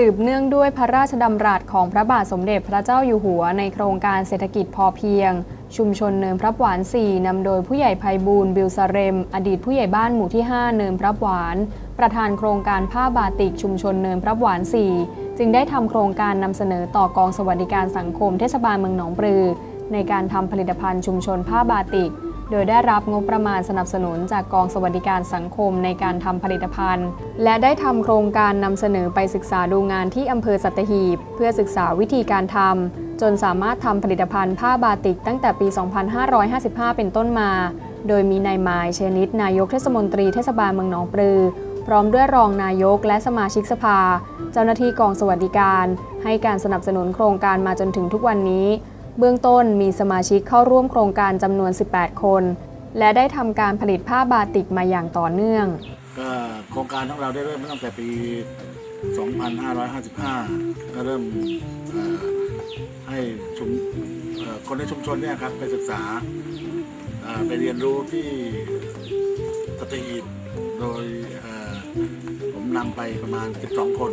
สืบเนื่องด้วยพระราชดำรัสของพระบาทสมเด็จพระเจ้าอยู่หัวในโครงการเศรษฐกิจพอเพียง ชุมชนเนินพระหวาน 4 นำโดยผู้ใหญ่ไพบูลย์บิลซาเรม อดีตผู้ใหญ่บ้านหมู่ที่ 5 เนินพระหวาน ประธานโครงการผ้าบาติกชุมชนเนินพระหวาน 4 จึงได้ทำโครงการนำเสนอต่อกองสวัสดิการสังคมเทศบาลเมืองหนองปลือ ในการทำผลิตภัณฑ์ชุมชนผ้าบาติก โดยได้รับงบประมาณสนับสนุนจากกองสวัสดิการสังคมในการทำผลิตภัณฑ์ และได้ทำโครงการนำเสนอไปศึกษาดูงานที่อำเภอสัตหีบ เพื่อศึกษาวิธีการทำจนสามารถทำผลิตภัณฑ์ผ้าบาติกตั้งแต่ปี 2555 เป็นต้นมา โดยมีนายหมายเชนิดนายกเทศมนตรีเทศบาลเมืองหนองปลือ พร้อมด้วยรองนายกและสมาชิกสภา เจ้าหน้าที่กองสวัสดิการ ให้การสนับสนุนโครงการมาจนถึงทุกวันนี้ เบื้องต้นมีสมาชิกเข้าร่วมโครงการจำนวน 18 คน และได้ทำการผลิตผ้าบาติกมาอย่างต่อเนื่อง ก็โครงการของเราได้เริ่มตั้งแต่ปี 2555 ก็เริ่มให้ชุมเอ่อคนในชุมชนเนี่ยครับไปศึกษาไปเรียนรู้ที่สตีบโดยผมนำไปประมาณ 12 คน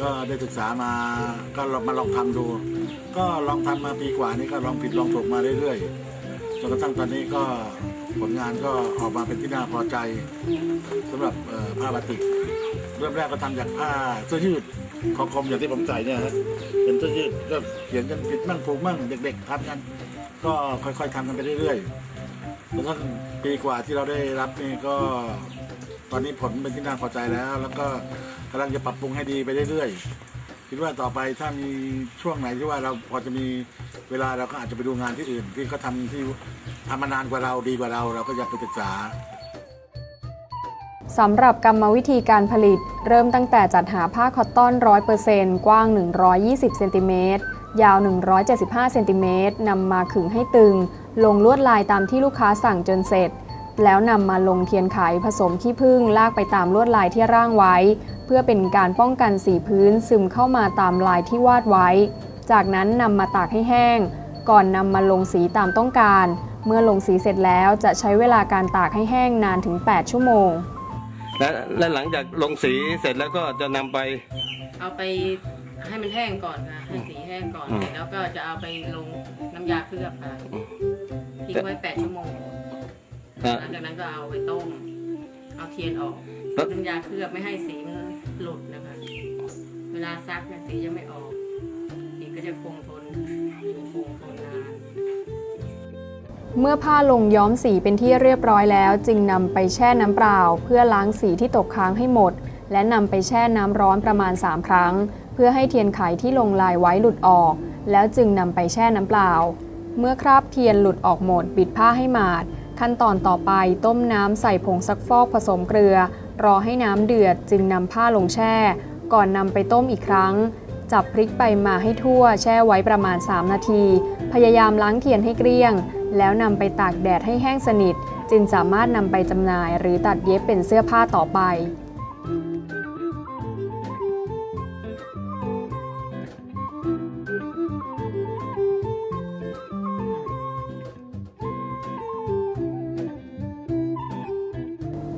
ก็ได้ศึกษามาก็ลองมาลองทำดู ก็ลองทำมาปีกว่านี้ก็ลองผิดลองถูกมาเรื่อยๆจนกระทั่งตอนนี้ก็ผลงานก็ออกมาเป็นที่น่าพอใจสำหรับผ้าบาติก เริ่มแรกก็ทำจากผ้าเสื้อยืดคอคอมอย่างที่ผมใส่เนี่ยฮะเป็นเสื้อยืดก็เขียนกันผิดมั่งถูกมั่งเด็กๆทำกันก็ค่อยๆทำกันไปเรื่อยๆจนกระทั่งปีกว่าที่เราได้รับนี่ก็ ตอนนี้ผลเป็นที่น่าพอใจแล้ว แล้วก็กำลังจะปรับปรุงให้ดีไปเรื่อยๆคิดว่าต่อไปถ้ามีช่วงไหนที่ว่าเราพอจะมีเวลาเราก็อาจจะไปดูงานที่อื่น ที่เขาทำที่ทำมานานกว่าเราดีกว่าเรา เราก็อยากไปศึกษาสำหรับกรรมวิธีการผลิต เริ่มตั้งแต่จัดหาผ้าคอตตอน 100%กว้าง 120 เซนติเมตร ยาว 175 เซนติเมตรนำมาขึงให้ตึง ลงลวดลายตามที่ลูกค้าสั่งจนเสร็จ แล้วนำมาลงเทียนไขผสมขี้ผึ้งลากไปตามลวดลายที่ร่างไว้ เพื่อเป็นการป้องกันสีพื้นซึมเข้ามาตามลายที่วาดไว้ จากนั้นนำมาตากให้แห้ง ก่อนนำมาลงสีตามต้องการ เมื่อลงสีเสร็จแล้วจะใช้เวลาการตากให้แห้งนานถึง 8 ชั่วโมง และและหลังจากลงสีเสร็จแล้วก็จะนำไป เอาไปให้มันแห้งก่อนค่ะให้สีแห้งก่อนอืม เสร็จแล้วก็จะเอาไปลงน้ำยาเคลือบค่ะทิ้งไว้แปดชั่วโมง นะหลังจากนั้นก็เอาไปต้ม เอาเทียนออกแล้ว น้ำยาเคลือบไม่ให้สีมันหลุดนะคะ เวลาซักเนี่ยสีจะไม่ออกสีก็จะคงทนอยู่คงทนนาน เมื่อผ้าลงย้อมสีเป็นที่เรียบร้อยแล้ว จึงนำไปแช่น้ำเปล่า เพื่อล้างสีที่ตกค้างให้หมด และนำไปแช่น้ำร้อนประมาณ 3 ครั้ง เพื่อให้เทียนไขที่ลงลายไว้หลุดออก แล้วจึงนำไปแช่น้ำเปล่า เมื่อคราบเทียนหลุดออกหมด ปิดผ้าให้หมาด ขั้นตอนต่อไปต้มน้ำใส่ผงซักฟอกผสมเกลือ รอให้น้ำเดือดจึงนำผ้าลงแช่ ก่อนนำไปต้มอีกครั้ง จับพริกไปมาให้ทั่วแช่ไว้ประมาณ 3 นาที พยายามล้างเทียนให้เกลี้ยง แล้วนำไปตากแดดให้แห้งสนิท จึงสามารถนำไปจำหน่ายหรือตัดเย็บเป็นเสื้อผ้าต่อไป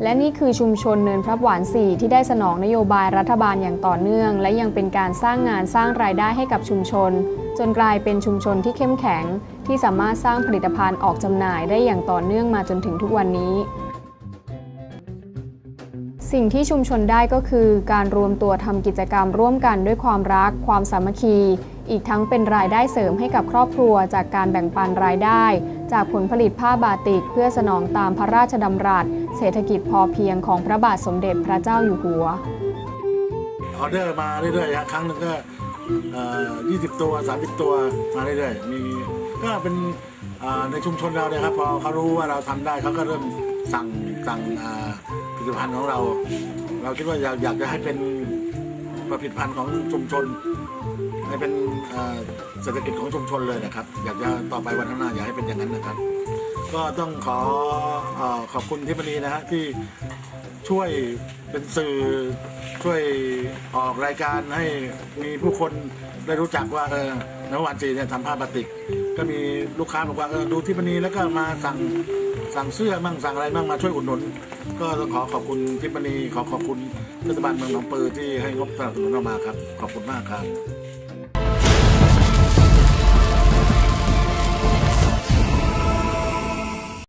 และนี่คือชุมชนเนินพระหวาน4ที่ได้สนองนโยบายรัฐบาลอย่างต่อเนื่อง และยังเป็นการสร้างงานสร้างรายได้ให้กับชุมชน จนกลายเป็นชุมชนที่เข้มแข็ง ที่สามารถสร้างผลิตภัณฑ์ออกจำหน่ายได้อย่างต่อเนื่องมาจนถึงทุกวันนี้ สิ่งที่ชุมชนได้ก็คือ การรวมตัวทำกิจกรรมร่วมกันด้วยความรัก ความสามัคคี อีกทั้งเป็นรายได้เสริมให้กับครอบครัวจากการแบ่งปันรายได้ จากผลผลิตผ้าบาติกเพื่อสนองตามพระราชดำรัส เศรษฐกิจพอเพียงของพระบาทสมเด็จพระเจ้าอยู่หัว ออเดอร์มาเรื่อยๆฮะครั้งหนึ่งก็เอ่อ20ตัว30ตัวมาเรื่อยๆมีก็เป็นในชุมชนเราเนี่ยครับพอเขารู้ว่าเราทำได้เขาก็เริ่มสั่งสั่งผลิตภัณฑ์ของเรา เราคิดว่าอยากอยากจะให้เป็นผลิตภัณฑ์ของชุมชน ให้เป็นเอ่อเศรษฐกิจของชุมชนเลยนะครับ อยากจะต่อไปวันข้างหน้าอยากให้เป็นอย่างนั้นนะครับ ก็ต้องขออขอบคุณทิพนีนะฮะที่ช่วยเป็นสื่อช่วยออกรายการให้มีผู้คนได้รู้จักว่าเออนวันจีเนี่ยทำผ้าบาติก ก็มีลูกค้าบอกว่าเออดูทิพนีแล้วก็มาสั่งสั่งเสื้อมั่งสั่งอะไรมั่งมาช่วยอุดหนุน ก็ต้องขอขอบคุณทิพย์มณีขอขอบคุณเทศบาลเมืองหนองปือที่ให้งบสนับสนุนเรามาครับ ขอบคุณมากครับ